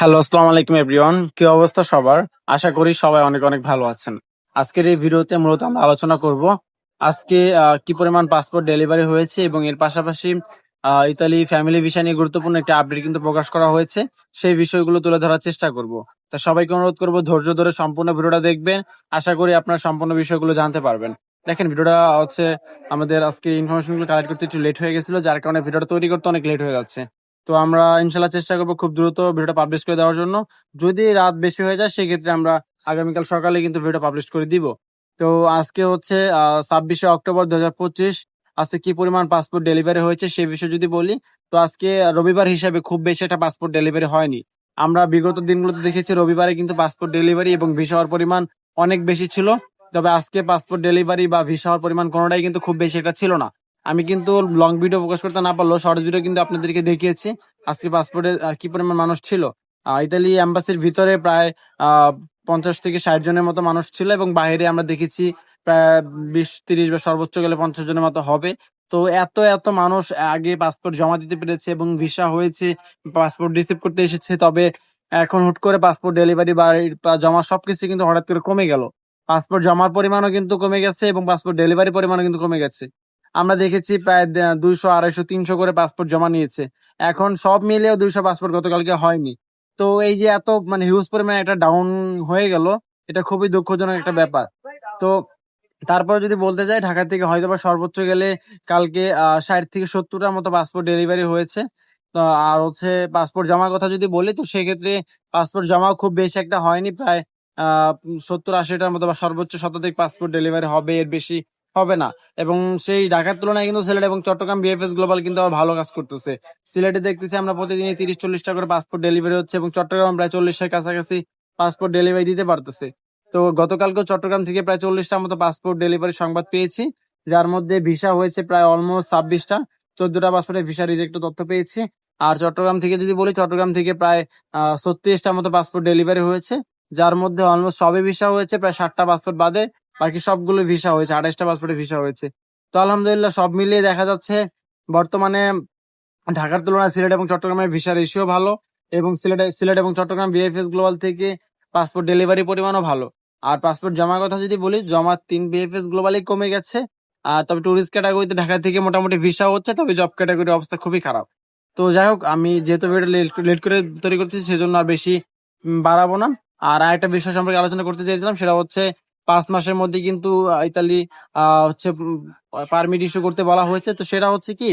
Hello, আসসালামু আলাইকুম everyone. কি অবস্থা সবার? আশা করি সবাই অনেক অনেক ভালো আছেন। আজকের এই ভিডিওতে মূলত আমরা আলোচনা করব আজকে কি পরিমাণ পাসপোর্ট ডেলিভারি হয়েছে এবং এর পাশাপাশি ইতালি ফ্যামিলি ভিসা নিয়ে গুরুত্বপূর্ণ একটি আপডেট কিন্তু প্রকাশ করা হয়েছে। সেই বিষয়গুলো তুলে ধরার চেষ্টা করব। তা সবাইকে অনুরোধ করব ধৈর্য ধরে সম্পূর্ণ ভিডিওটা দেখবেন। আশা করি আপনারা সম্পূর্ণ বিষয়গুলো জানতে পারবেন। দেখেন, ভিডিওটা হচ্ছে আমাদের আজকে ইনফরমেশনগুলো কালেক্ট করতে একটু লেট হয়ে গেছিল, যার কারণে ভিডিওটা তৈরি করতে অনেক লেট হয়ে যাচ্ছে। তো আমরা ইনশাল্লাহ চেষ্টা করব খুব দ্রুত ভিডিওটা পাবলিশ করে দেওয়ার জন্য। যদি রাত বেশি হয়ে যায়, সেক্ষেত্রে আমরা আগামীকাল সকালে কিন্তু ভিডিওটা পাবলিশ করে দিব। তো আজকে হচ্ছে ছাব্বিশে অক্টোবর দু হাজার পঁচিশ। আজকে কি পরিমাণ পাসপোর্ট ডেলিভারি হয়েছে সেই বিষয়ে যদি বলি, তো আজকে রবিবার হিসাবে খুব বেশি একটা পাসপোর্ট ডেলিভারি হয়নি। আমরা বিগত দিনগুলোতে দেখেছি রবিবারে কিন্তু পাসপোর্ট ডেলিভারি এবং ভিসা হওয়ার পরিমাণ অনেক বেশি ছিল। তবে আজকে পাসপোর্ট ডেলিভারি বা ভিসা হওয়ার পরিমাণ কোনোটাই কিন্তু খুব বেশি একটা ছিল না। আমি কিন্তু লং ভিডিও প্রকাশ করতে না পারলেও শর্টস ভিডিও কিন্তু আপনাদেরকে দেখিয়েছি, আজকে পাসপোর্টে কি পরিমাণ মানুষ ছিল। ইতালি এম্বাসির ভিতরে প্রায় পঞ্চাশ থেকে ষাট জনের মতো মানুষ ছিল এবং বাইরে আমরা দেখেছি প্রায় বিশ, তিরিশ বা সর্বোচ্চ গেলে পঞ্চাশ জনের মতো হবে। তো এত এত মানুষ আগে পাসপোর্ট জমা দিতে পেরেছে এবং ভিসা হয়েছে পাসপোর্ট রিসিভ করতে এসেছে, তবে এখন হুট করে পাসপোর্ট ডেলিভারি বা বা জমা সবকিছু কিন্তু হঠাৎ করে কমে গেল। পাসপোর্ট জমার পরিমাণও কিন্তু কমে গেছে এবং পাসপোর্ট ডেলিভারি পরিমাণও কিন্তু কমে গেছে। আমরা দেখেছি প্রায় দুইশো, আড়াইশো, তিনশো করে পাসপোর্ট জমা নিয়েছে। এখন সব মিলিয়েও দুইশো পাসপোর্ট গতকালকে হয়নি। তো এই যে এত মানে হিউজ পরিমাণে একটা ডাউন হয়ে গেল, এটা খুবই দুঃখজনক একটা ব্যাপার। তো তারপর যদি বলতে যাই, ঢাকা থেকে হয়তো বা সর্বোচ্চ গেলে কালকে ষাট থেকে সত্তরটার মতো পাসপোর্ট ডেলিভারি হয়েছে। তো আর হচ্ছে পাসপোর্ট জমার কথা যদি বলি, তো সেক্ষেত্রে পাসপোর্ট জমাও খুব বেশি একটা হয়নি, প্রায় আহ সত্তর আশিটার মতো বা সর্বোচ্চ শতাধিক পাসপোর্ট ডেলিভারি হবে এর বেশি। হবে না। এবং সেই ঢাকার তুলনায় কিন্তু সিলেট এবং চট্টগ্রাম বিএফএস গ্লোবাল কিন্তু ভালো কাজ করতেছে। সিলেটে দেখতেছি আমরা প্রতিদিনই তিরিশ চল্লিশটা করে পাসপোর্ট ডেলিভারি হচ্ছে এবং চট্টগ্রাম প্রায় চল্লিশের কাছাকাছি পাসপোর্ট ডেলিভারি দিতে পারতেছে। তো গতকালকে চট্টগ্রাম থেকে প্রায় চল্লিশটার মতো পাসপোর্ট ডেলিভারি সংবাদ পেয়েছি, যার মধ্যে ভিসা হয়েছে প্রায় অলমোস্ট ছাব্বিশটা। চোদ্দটা পাসপোর্টে ভিসা রিজেক্ট তথ্য পেয়েছি। আর চট্টগ্রাম থেকে যদি বলি, চট্টগ্রাম থেকে প্রায়, আহ, ছত্রিশটার মতো পাসপোর্ট ডেলিভারি হয়েছে, যার মধ্যে অলমোস্ট সবে ভিসা হয়েছে, প্রায় ষাটটা পাসপোর্ট বাদে বাকি সবগুলো ভিসা হয়েছে, আঠাশটা পাসপোর্টে ভিসা হয়েছে। তো আলহামদুলিল্লাহ সব মিলিয়ে দেখা যাচ্ছে, বর্তমানে ঢাকার তুলনায় সিলেট এবং চট্টগ্রামের ভিসা রেশিও ভালো এবং সিলেট সিলেট এবং চট্টগ্রাম বিএফএস গ্লোবাল থেকে পাসপোর্ট ডেলিভারি পরিমাণও ভালো। আর পাসপোর্ট জমার কথা যদি বলি জমা তিন বিএফএস গ্লোবালি কমে গেছে। আর তবে টুরিস্ট ক্যাটাগরিতে ঢাকা থেকে মোটামুটি ভিসা হচ্ছে, তবে জব ক্যাটাগরির অবস্থা খুবই খারাপ। তো যাই হোক, আমি যেহেতু ভিডিও লেট করে তৈরি করতেছি, সেজন্য আর বেশি বাড়াবো না। আর আরেকটা বিষয় সম্পর্কে আলোচনা করতে চেয়েছিলাম, সেটা হচ্ছে পাঁচ মাসের মধ্যে কিন্তু ইতালি হচ্ছে পারমিট ইস্যু করতে বলা হয়েছে। তো সেটা হচ্ছে কি,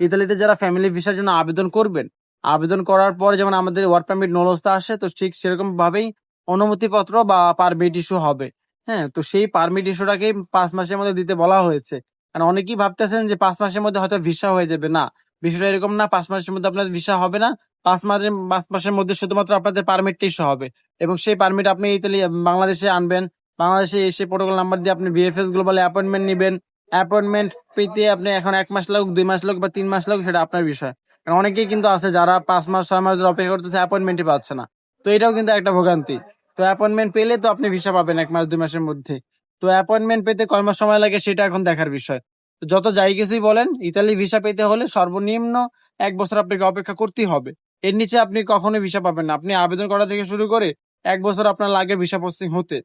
ইতালিতে যারা ফ্যামিলি ভিসার জন্য আবেদন করবেন, আবেদন করার পরে যেমন আমাদের ওয়ার্ক পারমিট নলস্তা আসে, তো ঠিক সেরকম ভাবেই অনুমতিপত্র বা পারমিট ইস্যু হবে। হ্যাঁ তো সেই পারমিট ইস্যুটাকে পাঁচ মাসের মধ্যে দিতে বলা হয়েছে। কারণ অনেকেই ভাবতেছেন যে পাঁচ মাসের মধ্যে হয়তো ভিসা হয়ে যাবে। না, বিষয়টা এরকম না, পাঁচ মাসের মধ্যে আপনার ভিসা হবে না। পাঁচ মাসের পাঁচ মাসের মধ্যে শুধুমাত্র আপনাদের পারমিটটা ইস্যু হবে। এবং সেই পারমিট আপনি ইতালি, বাংলাদেশে আনবেন বাংলাদেশে এসে প্রোটোকল নাম্বার দিয়ে আপনি বিএফএস গ্লোবাল অ্যাপয়েন্টমেন্ট নেবেন। অ্যাপয়েন্টমেন্ট পেতে আপনি এখন এক মাস লাগুক, দুই মাস লাগুক বা তিন মাস লাগুক, সেটা আপনার বিষয়। কারণ অনেকেই কিন্তু আছে যারা পাঁচ মাস, ছয় মাস ধরে অপেক্ষা করতেছে অ্যাপয়েন্টমেন্টই পাচ্ছে না। তো এটাও কিন্তু একটা ভোগান্তি। তো অ্যাপয়েন্টমেন্ট পেলে তো আপনি ভিসা পাবেন এক মাস, দুই মাসের মধ্যে। তো অ্যাপয়েন্টমেন্ট পেতে কয় মাস সময় লাগে, সেটা এখন দেখার বিষয়। যত যাই কিছুই বলেন ইতালি ভিসা পেতে হলে সর্বনিম্ন এক বছর আপনাকে অপেক্ষা করতেই হবে। এর নিচে আপনি কখনোই ভিসা পাবেন না। আপনি আবেদন করা থেকে শুরু করে এক বছর আপনার লাগে ভিসা পোস্টিং হতে।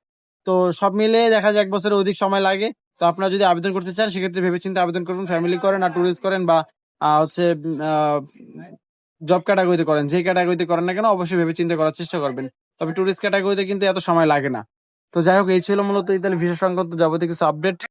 তো সব মিলে দেখা যায় এক বছরের অধিক সময় লাগে। তো আপনারা যদি আবেদন করতে চান, সেক্ষেত্রে ভেবে চিন্তে আবেদন করুন ফ্যামিলি করেন আর ট্যুরিস্ট করেন বা হচ্ছে জব ক্যাটাগরিতে করেন। যে ক্যাটাগরিতে করেন না কেন, অবশ্যই ভেবে চিন্তা করার চেষ্টা করবেন। তবে ট্যুরিস্ট ক্যাটাগরিতে কিন্তু এত সময় লাগে না। তো যাই হোক, এই ছিল মূলত ইতালি ভিসা সংক্রান্ত যাবতীয় কিছু আপডেট